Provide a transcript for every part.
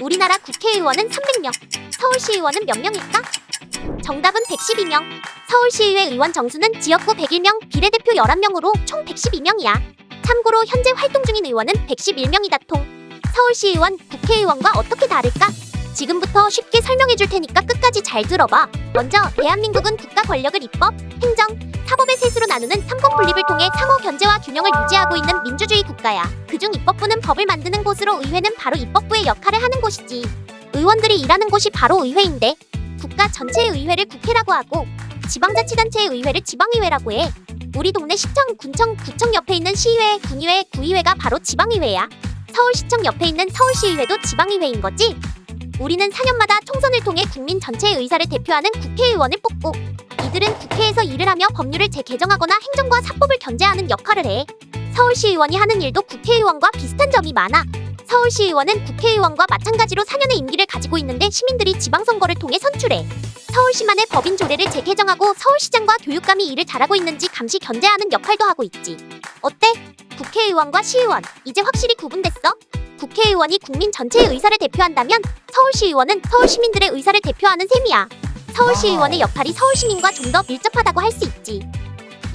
우리나라 국회의원은 300명, 서울시의원은 몇 명일까? 정답은 112명. 서울시의회 의원 정수는 지역구 101명, 비례대표 11명으로 총 112명이야. 참고로 현재 활동 중인 의원은 111명이다 통. 서울시의원, 국회의원과 어떻게 다를까? 지금부터 쉽게 설명해 줄 테니까 끝까지 잘 들어봐. 먼저 대한민국은 국가 권력을 입법, 행정, 사법의 셋으로 나누는 삼권 분립을 통해 상호 견제와 균형을 유지하고 있는 민주주의 국가야. 그중 입법부는 법을 만드는 곳으로 의회는 바로 입법부의 역할을 하는 곳이지. 의원들이 일하는 곳이 바로 의회인데 국가 전체의 의회를 국회라고 하고 지방자치단체의 의회를 지방의회라고 해. 우리 동네 시청, 군청, 구청 옆에 있는 시의회, 군의회, 구의회가 바로 지방의회야. 서울시청 옆에 있는 서울시의회도 지방의회인 거지. 우리는 4년마다 총선을 통해 국민 전체의 의사를 대표하는 국회의원을 뽑고 이들은 국회에서 일을 하며 법률을 재개정하거나 행정과 사법을 견제하는 역할을 해. 서울시의원이 하는 일도 국회의원과 비슷한 점이 많아. 서울시의원은 국회의원과 마찬가지로 4년의 임기를 가지고 있는데 시민들이 지방선거를 통해 선출해. 서울시만의 법인 조례를 재개정하고 서울시장과 교육감이 일을 잘하고 있는지 감시 견제하는 역할도 하고 있지. 어때? 국회의원과 시의원 이제 확실히 구분됐어? 국회의원이 국민 전체의 의사를 대표한다면 서울시의원은 서울 시민들의 의사를 대표하는 셈이야. 서울시의원의 역할이 서울시민과 좀 더 밀접하다고 할 수 있지.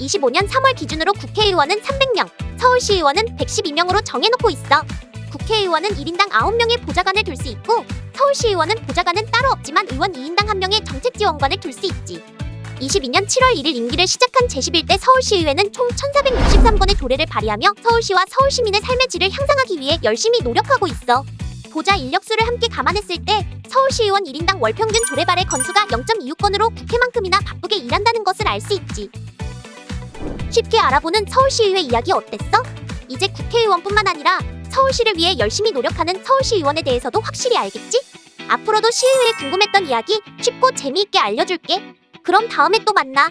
25년 3월 기준으로 국회의원은 300명, 서울시의원은 112명으로 정해놓고 있어. 국회의원은 1인당 9명의 보좌관을 둘 수 있고 서울시의원은 보좌관은 따로 없지만 의원 2인당 1명의 정책지원관을 둘 수 있지. 22년 7월 1일 임기를 시작한 제11대 서울시의회는 총 1463건의 조례를 발의하며 서울시와 서울시민의 삶의 질을 향상하기 위해 열심히 노력하고 있어. 보좌 인력수를 함께 감안했을 때 서울시의원 1인당 월 평균 조례 발의 건수가 0.26건으로 국회만큼이나 바쁘게 일한다는 것을 알 수 있지. 쉽게 알아보는 서울시의회 이야기 어땠어? 이제 국회의원뿐만 아니라 서울시를 위해 열심히 노력하는 서울시의원에 대해서도 확실히 알겠지? 앞으로도 시의회에 궁금했던 이야기 쉽고 재미있게 알려줄게. 그럼 다음에 또 만나.